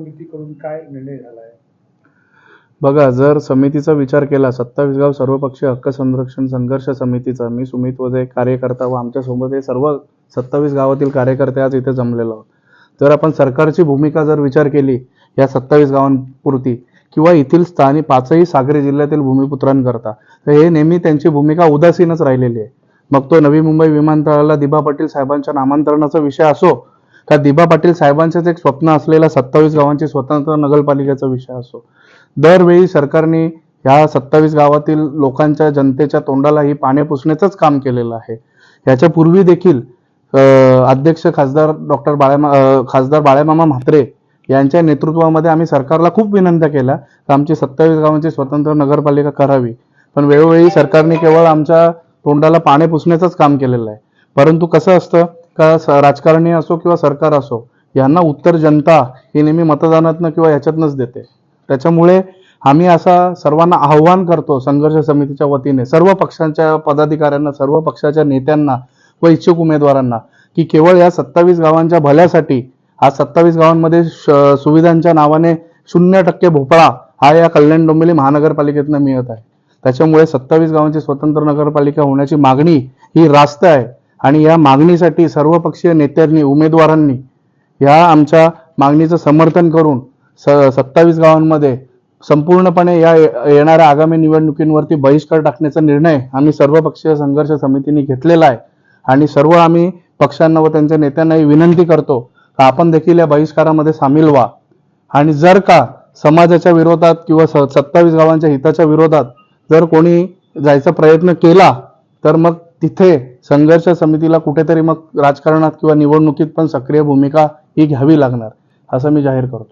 समितीकडून काय निर्णय झाला आहे बघा जर समितीचा विचार केला सत्तावीस गाव सर्वपक्षीय हक्क संरक्षण संघर्ष समितीचा मी सुमित वजे कार्यकर्ता व आमच्यासोबत हे सर्व सत्तावीस गावातील कार्यकर्ते आज इथे जमलेलो आहोत. जर आपण सरकारची भूमिका जर विचार केली या सत्तावीस गावांपुरती किंवा येथील स्थानिक पाचही सागरी जिल्ह्यातील भूमिपुत्रांकरता तर हे नेहमी त्यांची भूमिका उदासीनच राहिलेली आहे. मग तो नवी मुंबई विमानतळाला दिबा पाटील साहेबांच्या नामांतरणाचा विषय असो का दिबा पाटील साहेबांचंच एक स्वप्न असलेल्या सत्तावीस गावांची स्वतंत्र नगरपालिकेचा विषय असो. दरवेळी सरकारने ह्या सत्तावीस गावातील लोकांच्या जनतेच्या तोंडाला ही पाणी पुसण्याचंच काम केलेलं आहे. ह्याच्यापूर्वी देखील अध्यक्ष खासदार डॉक्टर बाळ्यामा खासदार बाळ्यामामा म्हात्रे यांच्या नेतृत्वामध्ये आम्ही सरकारला खूप विनंत्या केल्या की आमची सत्तावीस गावांची स्वतंत्र नगरपालिका करावी. पण वेळोवेळी सरकारने केवळ आमच्या तोंडाला पाणी पुसण्याचंच काम केलेलं आहे. परंतु कसं असतं का स- राजकारणी असो किंवा सरकार असो यांना उत्तर जनता ही नेहमी मतदानातनं किंवा ह्याच्यातनंच देते. त्याच्यामुळे आम्ही असा सर्वांना आव्हान करतो संघर्ष समितीच्या वतीने सर्व पक्षांच्या पदाधिकाऱ्यांना सर्व पक्षाच्या नेत्यांना व इच्छुक उमेदवारांना की केवळ या सत्तावीस गावांच्या भल्यासाठी आज सत्तावीस गावांमध्ये श- सुविधांच्या नावाने शून्य टक्के भोपळा हा या कल्याण डोंबिवली महानगरपालिकेतनं मिळत आहे. त्याच्यामुळे सत्तावीस गावांची स्वतंत्र नगरपालिका होण्याची मागणी ही रास्त आहे. आणि या मागणीसाठी सर्वपक्षीय नेत्यांनी उमेदवारांनी या आमच्या मागणीचं समर्थन करून स सत्तावीस गावांमध्ये संपूर्णपणे या ये- येणाऱ्या आगामी निवडणुकींवरती बहिष्कार टाकण्याचा निर्णय आम्ही सर्वपक्षीय संघर्ष समितीने घेतलेला आहे. आणि सर्व आम्ही पक्षांना व त्यांच्या नेत्यांनाही विनंती करतो का आपण देखील या बहिष्कारामध्ये सामील व्हा. आणि जर का समाजाच्या विरोधात किंवा स- सत्तावीस गावांच्या हिताच्या विरोधात जर कोणी जायचा प्रयत्न केला तर मग तिथे संघर्ष समितीला कुठेतरी मग राजकारणात किंवा निवडणुकीत पण सक्रिय भूमिका ही घ्यावी लागणार असं मी जाहीर करतो.